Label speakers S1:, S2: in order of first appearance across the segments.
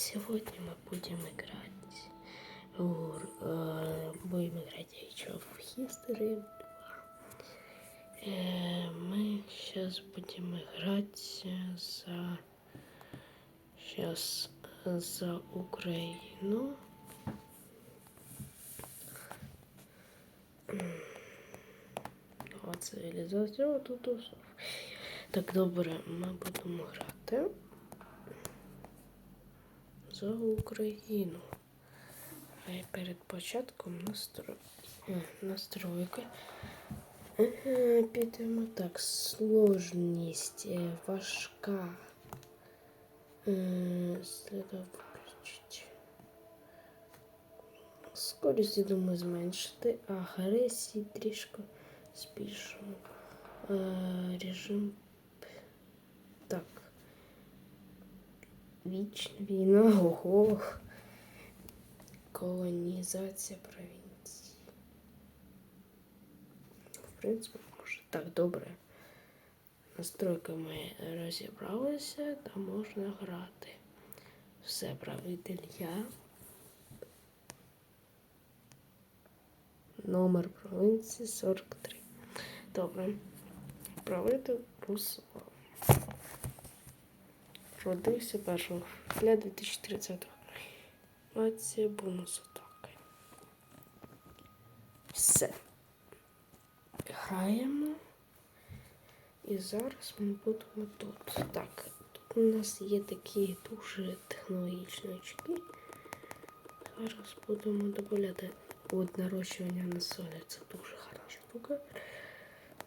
S1: Сегодня мы будем играть в, э, будем играть еще в History 2. Э, мы сейчас будем играть за сейчас за Украину. Нова цивілізація тут усе. Так, добре, ми будемо грати за Україну. А я перед початком настро... настройки. Підемо так. Сложність е, важка. Е, Сліда виключити. Скорість, я думаю, зменшити. Агресії трішки збільшимо. Е, Режим. Так. Вічна війна, ого. Колонізація провінції. В принципі, може. Так, добре. Настройками розібралися, та можна грати. Все, правитель я. Номер провінції 43. Добре. Правитель Руслан. Родився 1 февраля 2030 Нація бонус атаки. Все. Граємо. І зараз ми будемо тут. Так, тут у нас є такі дуже технологічні очки. Зараз будемо додати от нарощування на солі. Це дуже хороша штука.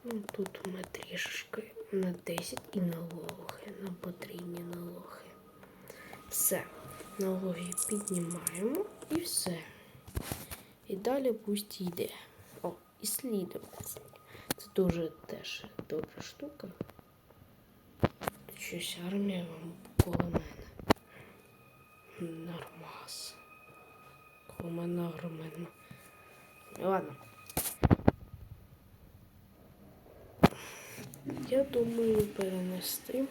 S1: Ну, тут ми трішки на 10 і налоги, на потрібні налоги. Все. Налоги піднімаємо і все. І далі пусть йде. О, іслідувати. Це дуже теж добра штука. Тут щось армія вам коло мене. Нормас. Коло мене огромно. Ладно. Я думаю перенести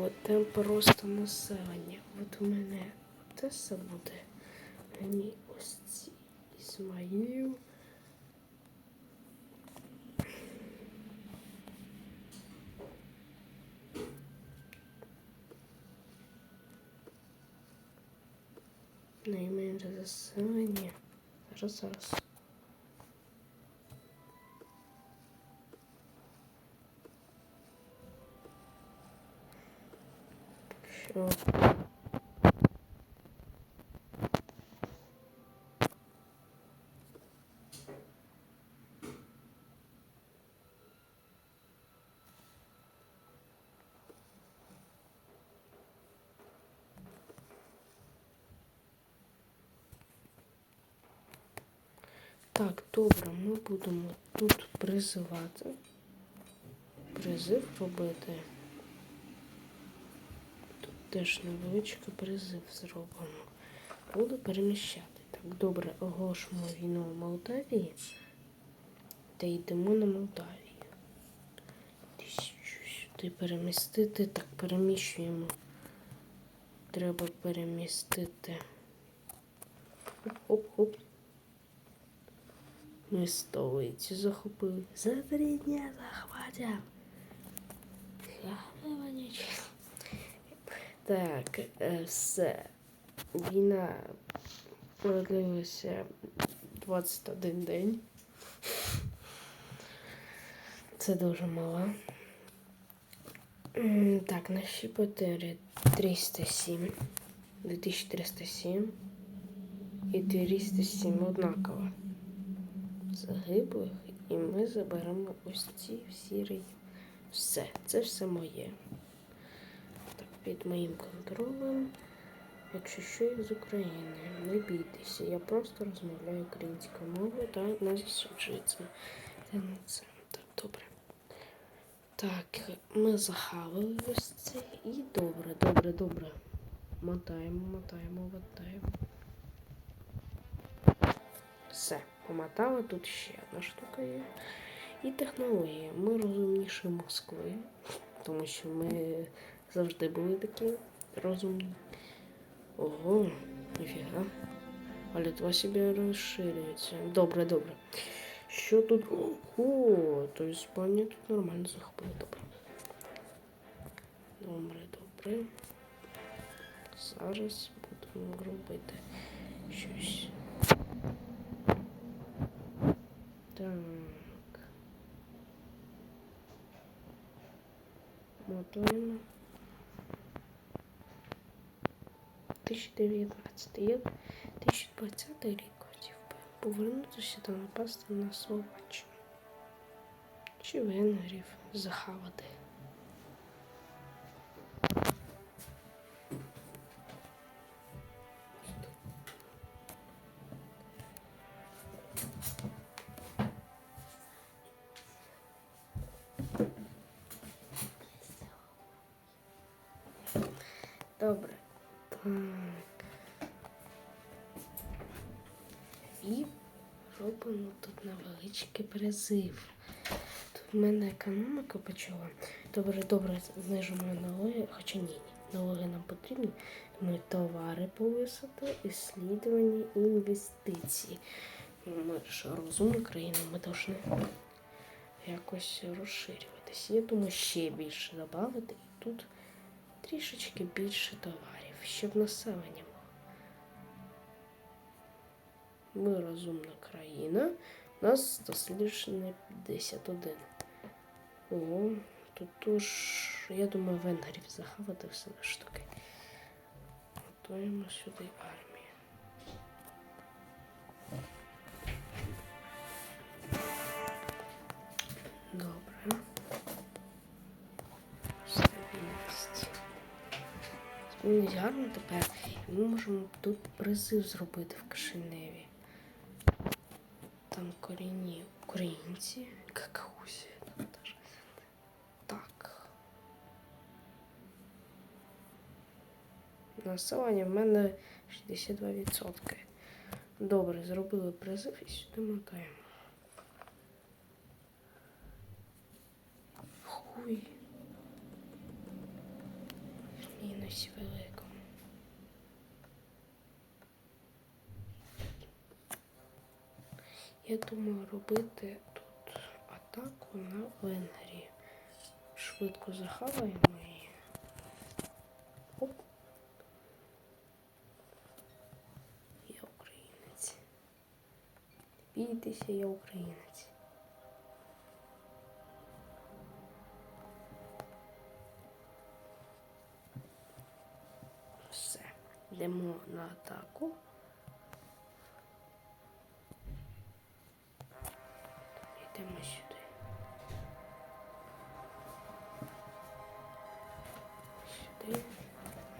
S1: от, темп просто населення. От у мене Одеса буде. Мені ось ці Ізмаїл. Найменше заселення. Зараз, зараз. Що? Так, добре, ми будемо тут призивати. Призив робити. Теж невеличкий призив зроблено. Буду переміщати. Так, добре, оголошуємо війну в Молдавії та йдемо на Молдавію. Тисячу сюди перемістити. Так, переміщуємо. Треба перемістити. Хоп-хоп-хоп. Ми столицю захопили. За три дня захватим. Так, е, все. Війна продлилася 21 день. Це дуже мало. Так, наші потери 307, 2307 і 307 однаково загиблих, і ми заберемо ось ці всі райони. Все, це все моє. Під моїм контролем. Якщо що я з України, не бійтеся, я просто розмовляю українською мовою та не засуджується. Це. Так, добре. Так, ми захавали ось це і добре, добре, добре. Мотаємо, мотаємо, мотаємо. Все, помотала. Тут ще одна штука є. І технологія. Ми розумніші Москви, тому що ми завжди були такі розумні. Ого, ніфіга. А Литва собі розширюється. Добре, добре. Що тут? Ого, то Іспанія тут нормально захопила. Добре. Добре, добре. Зараз будемо робити щось. Так. Мотуємо. 2019 є 2020 рік хотів би повернутися та напасти на Словаччину. Чи венгрів захавати. Добре. І робимо тут невеличкий призив. Тут в мене економіка почала. Добре, добре, знижимо налоги, хоча ні. Налоги нам потрібні. Ми товари повисити, іслідування інвестиції. Ми ж розумна країна, ми повинні якось розширюватися. Я думаю, ще більше додати. І тут трішечки більше товарів, щоб населення було. Ми розумна країна. Нас дослідження 51. Ого, тут тож, я думаю, венгрів захавати все ж таки. Готуємо сюди армію. Добре. Змінить гарно тепер. І ми можемо тут призив зробити в Кишиневі. Там корінні українці. Какаусі. Так. Населення в мене 62%. Добре, зробили призив і сюди мотаємо. Хуй. Мінусі великому. Я думаю робити тут атаку на Венгрію. Швидко захаваємо її. Оп. Я українець. Бійтеся, я українець. Йдемо на атаку. Йдемо сюди. Сюди,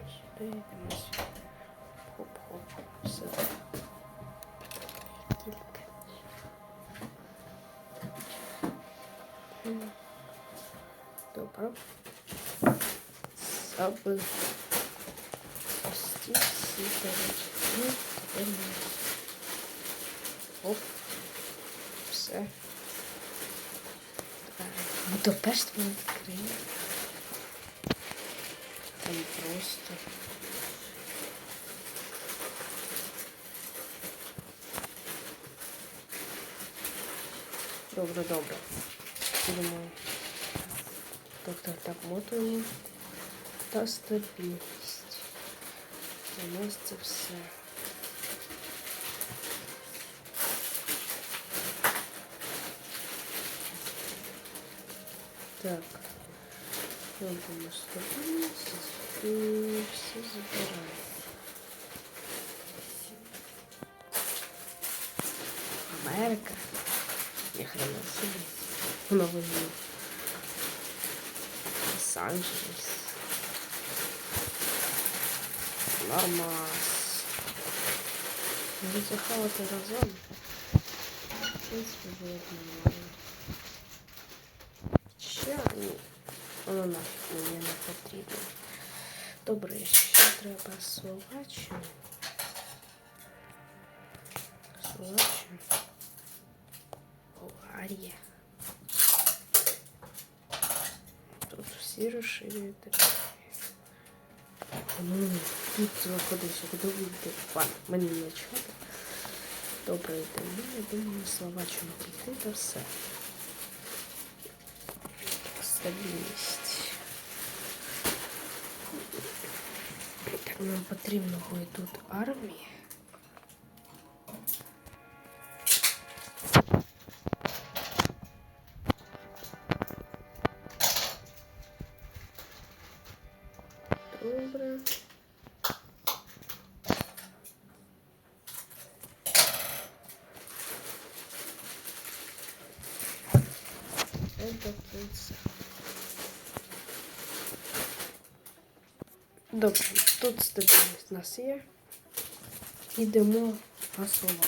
S1: сюди, йдемо сюди. Хоп-хоп, все. Кілька Добре. Забив. Пусті всі речі. Ну, тепер ми. Оп. Все. Будапешт ми відкриємо. Там просто. Добре, добре. Будемо. Так, так, так. Та стабільність. У нас це все. Так. Робимо стабільність і все забираємо. Америка. Ні хрена собі. Новий мір. Лос-Анджелес. Нормас. Може захавати разом. В принципі, буде нормально. Ще ні. Воно нафіг мені не потрібно. Добре, ще треба Словаччину. Словаччину. Болгарія. Тут всі розширюють територію. Ну, Тут знаходився годовий пан. Чекати. Добре, йдемо. Я думаю, Словаччину прийти та все. Стабільність. Так, нам потрібно тут армії. Все. Добре, тут стабільність нас є. Ідемо гасувати.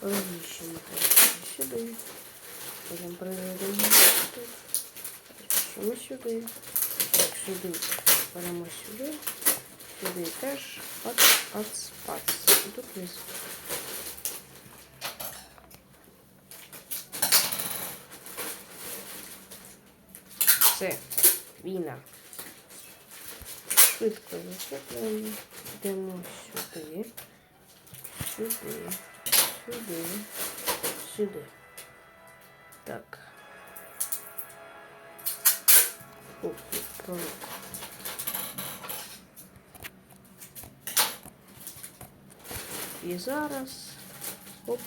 S1: Розміщуємо сюди. Потім переведемо тут. Що сюди. Сюди. Беремо сюди. Сюди теж. Пац, пац, пац. І тут візьмемо. Все, війна. Швидко зачеплюємо. Йдемо сюди, сюди, сюди, сюди. Так. Ух, пролог. І зараз. Хоп.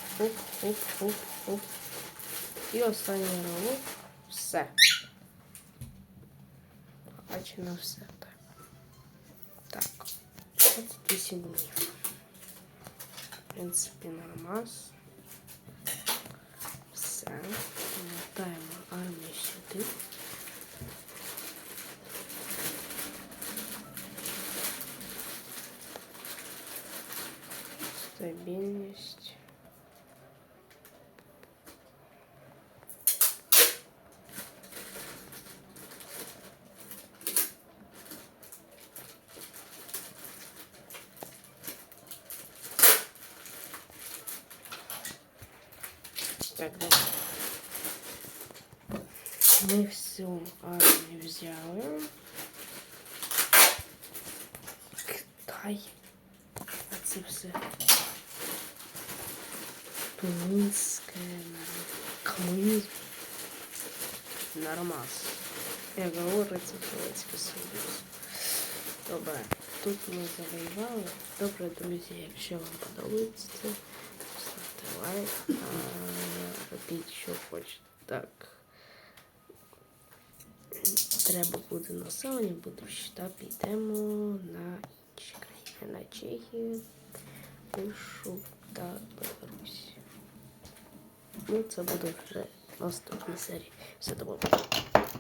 S1: І останній ривок. Все. Бачено все так. Так. 28 днів. В принципі, нормас. Все. Мотаємо армію сюди. Стабільність. Так. Ми всю армію взяли. Китай. А це все. Тунісське комунізм. Нормас. Як говориться, Совєтський Союз. Добре, тут ми завоювали. Добре, друзі, якщо вам подобається це, а робіть, що хочете. Так. Треба буде населення, будемо считати, підемо на інші країни, на Чехію, Польщу та Білорусь. Ну, це буде вже наступна серія. Все добре.